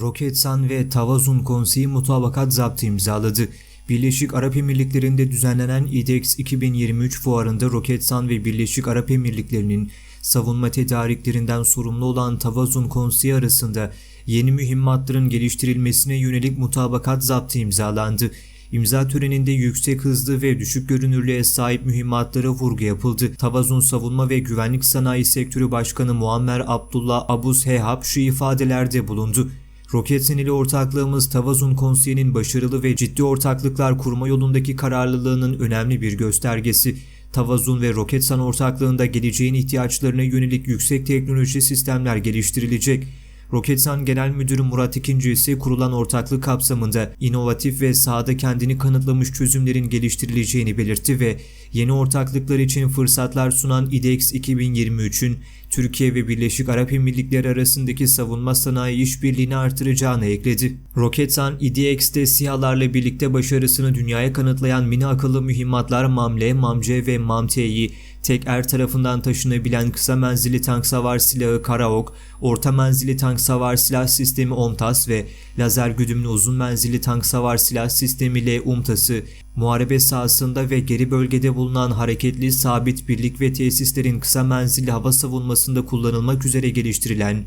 Roketsan ve Tavazun Konseyi mutabakat zaptı imzaladı. Birleşik Arap Emirlikleri'nde düzenlenen IDEX 2023 fuarında Roketsan ve Birleşik Arap Emirlikleri'nin savunma tedariklerinden sorumlu olan Tavazun Konseyi arasında yeni mühimmatların geliştirilmesine yönelik mutabakat zaptı imzalandı. İmza töreninde yüksek hızlı ve düşük görünürlüğe sahip mühimmatlara vurgu yapıldı. Tavazun Savunma ve Güvenlik Sanayi Sektörü Başkanı Muammer Abdullah Abuz Hehab şu ifadelerde bulundu. Roketsan ile ortaklığımız Tavazun Konseyi'nin başarılı ve ciddi ortaklıklar kurma yolundaki kararlılığının önemli bir göstergesi. Tavazun ve Roketsan ortaklığında geleceğin ihtiyaçlarına yönelik yüksek teknoloji sistemler geliştirilecek. Roketsan Genel Müdürü Murat İkinci ise kurulan ortaklık kapsamında inovatif ve sahada kendini kanıtlamış çözümlerin geliştirileceğini belirtti ve yeni ortaklıklar için fırsatlar sunan IDEX 2023'ün Türkiye ve Birleşik Arap Emirlikleri arasındaki savunma sanayi işbirliğini artıracağını ekledi. Roketsan, IDX'te SİHA'larla birlikte başarısını dünyaya kanıtlayan mini akıllı mühimmatlar MAMLE, MAMC ve MAMT'yi tek er tarafından taşınabilen kısa menzilli tank savar silahı Karaok, orta menzilli tank savar silah sistemi OMTAS ve lazer güdümlü uzun menzilli tank savar silah sistemi L-UMTAS'ı muharebe sahasında ve geri bölgede bulunan hareketli sabit birlik ve tesislerin kısa menzilli hava savunmasında kullanılmak üzere geliştirilen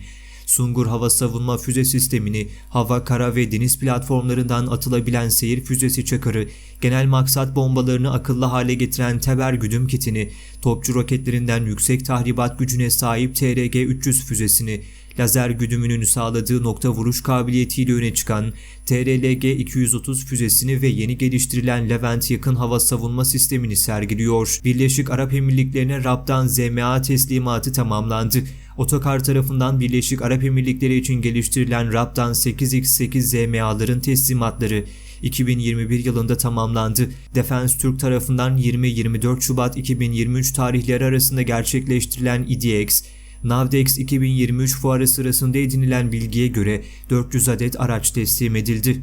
Sungur hava savunma füze sistemini, hava, kara ve deniz platformlarından atılabilen seyir füzesi çakırı, genel maksat bombalarını akıllı hale getiren Teber güdüm kitini, topçu roketlerinden yüksek tahribat gücüne sahip TRG-300 füzesini, lazer güdümünün sağladığı nokta vuruş kabiliyetiyle öne çıkan TRLG-230 füzesini ve yeni geliştirilen Levent yakın hava savunma sistemini sergiliyor. Birleşik Arap Emirlikleri'ne Rab'dan ZMA teslimatı tamamlandı. Otokar tarafından Birleşik Arap Emirlikleri için geliştirilen Rab'dan 8x8 ZMA'ların teslimatları 2021 yılında tamamlandı. Defense Türk tarafından 20-24 Şubat 2023 tarihleri arasında gerçekleştirilen IDX, Navdex 2023 fuarı sırasında edinilen bilgiye göre 400 adet araç teslim edildi.